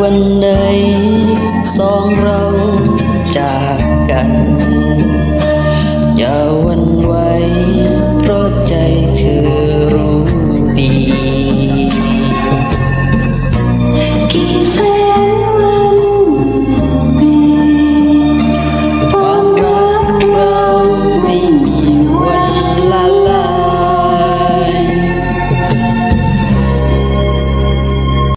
วันใดสองเราจากกันอย่าวัน